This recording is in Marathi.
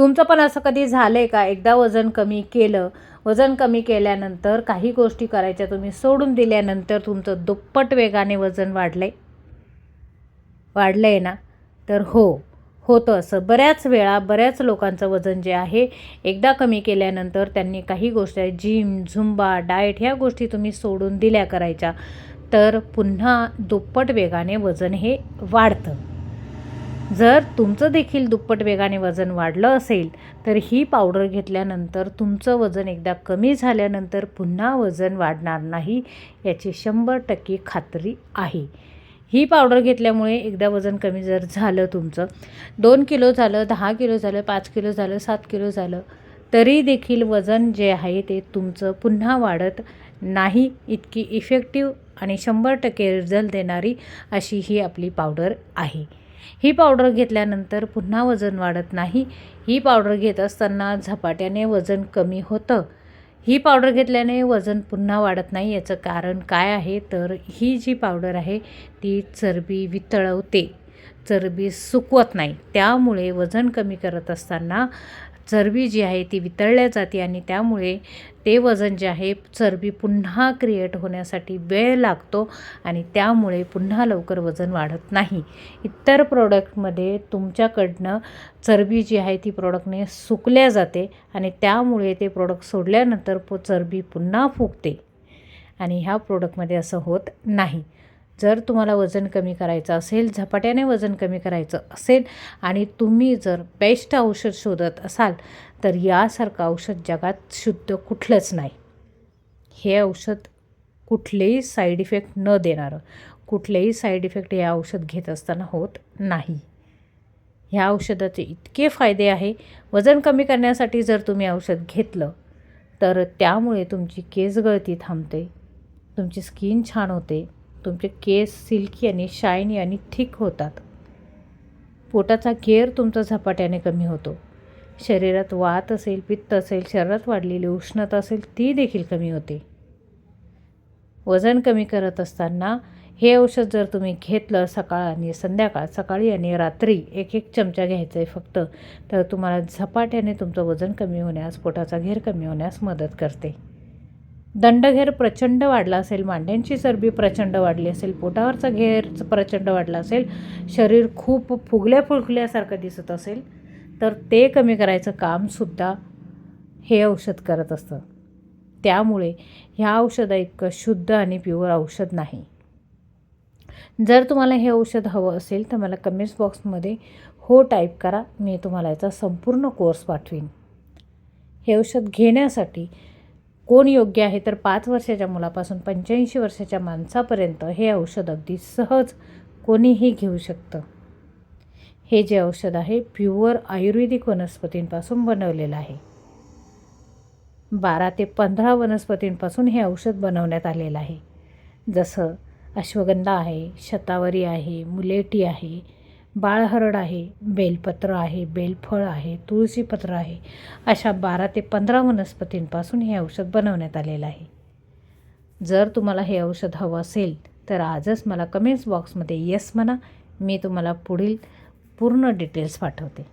तुमचं पण असं कधी झालं आहे का? एकदा वजन कमी केलं वजन कमी केल्यानंतर काही गोष्टी करायच्या तुम्ही सोडून दिल्यानंतर तुमचं दुप्पट वेगाने वजन वाढलं आहे वाढलं आहे ना? तर हो होतं असं. बऱ्याच वेळा बऱ्याच लोकांचं वजन जे आहे एकदा कमी केल्यानंतर त्यांनी काही गोष्टी जिम झुंबा डाएट ह्या गोष्टी तुम्ही सोडून दिल्या करायच्या. तर पुन्हा दुप्पट वेगाने वजन हे वाढतं. जर तुमचं देखील दुप्पट वेगाने वजन वाढलं असेल तर ही पावडर घेतल्यानंतर तुमचं वजन एकदा कमी झाल्यानंतर पुन्हा वजन वाढणार नाही याची शंभर टक्के खात्री आहे. ही पावडर घेतल्यामुळे एकदा वजन कमी जर झालं तुमचं दोन किलो झालं दहा किलो झालं पाच किलो झालं सात किलो झालं तरी देखील वजन जे आहे ते तुमचं पुन्हा वाढत नाही इतकी इफेक्टिव्ह आणि शंभर टक्के रिझल्ट देणारी अशी ही आपली पावडर आहे. ही पावडर घेतल्यानंतर पुन्हा वजन वाढत नाही. ही पावडर घेत असताना झपाट्याने वजन कमी होतं. ही पावडर घेतल्याने वजन पुन्हा वाढत नाही याचं कारण काय आहे? तर ही जी पावडर आहे ती चरबी वितळवते. चरबी सुकवत नाही. त्यामुळे वजन कमी करत असताना चरबी जी आहे ती वितळल्या जाते आणि त्यामुळे ते वजन जे आहे चरबी पुन्हा क्रिएट होण्यासाठी वेळ लागतो आणि त्यामुळे पुन्हा लवकर वजन वाढत नाही. इतर प्रोडक्टमध्ये तुमच्याकडनं चरबी जी आहे ती प्रोडक्टने सुकल्या जाते आणि त्यामुळे ते प्रोडक्ट सोडल्यानंतर चरबी पुन्हा फुगते. आणि ह्या प्रोडक्टमध्ये असं होत नाही. जर तुम्हाला वजन कमी करायचं असेल झपाट्याने वजन कमी करायचं असेल आणि तुम्ही जर बेस्ट औषध शोधत असाल तर यासारखं औषध जगात शुद्ध कुठलंच नाही. हे औषध कुठलेही साईड इफेक्ट न देणारं कुठलेही साईड इफेक्ट हे औषध घेत असताना होत नाही. ह्या औषधाचे इतके फायदे आहे वजन कमी करण्यासाठी जर तुम्ही औषध घेतलं तर त्यामुळे तुमची केस गळती थांबते तुमची स्किन छान होते तुमचे केस सिल्की आणि शायनी आणि थिक होतात. पोटाचा घेर तुमचा झपाट्याने कमी होतो. शरीरात वात असेल पित्त असेल शरीरात वाढलेली उष्णता असेल ती देखील कमी होते. वजन कमी करत असताना हे औषध जर तुम्ही घेतलं सकाळ आणि संध्याकाळ सकाळी आणि रात्री एक एक चमचा घ्यायचा आहे फक्त तर तुम्हाला झपाट्याने तुमचं वजन कमी होण्यास पोटाचा घेर कमी होण्यास मदत करते. दंडघेर प्रचंड वाढला असेल मांड्यांची चरबी प्रचंड वाढली असेल पोटावरचा घेर प्रचंड वाढला असेल शरीर खूप फुगल्या फुगल्यासारखं दिसत असेल तर ते कमी करायचं कामसुद्धा हे औषध करत असतं. त्यामुळे ह्या औषधा इतकं शुद्ध आणि प्युअर औषध नाही. जर तुम्हाला हे औषध हवं असेल तर मला कमेंट्स बॉक्समध्ये हो टाईप करा मी तुम्हाला याचा संपूर्ण कोर्स पाठवीन. हे औषध घेण्यासाठी कोण योग्य आहे तर पाच वर्षाच्या मुलापासून पंच्याऐंशी वर्षाच्या माणसापर्यंत हे औषध अगदी सहज कोणीही घेऊ शकतं. हे जे औषध आहे प्युअर आयुर्वेदिक वनस्पतींपासून बनवलेलं आहे. बारा ते पंधरा वनस्पतींपासून हे औषध बनवण्यात आलेलं आहे. जसं अश्वगंधा आहे शतावरी आहे मुलेटी आहे बाळहरड आहे बेलपत्र आहे बेलफळ आहे तुळशीपत्र आहे अशा बारा ते पंधरा वनस्पतींपासून हे औषध बनवण्यात आलेलं आहे. जर तुम्हाला हे औषध हवं असेल तर आजच मला कमेंट्स बॉक्समध्ये येस म्हणा मी तुम्हाला पुढील पूर्ण डिटेल्स पाठवते.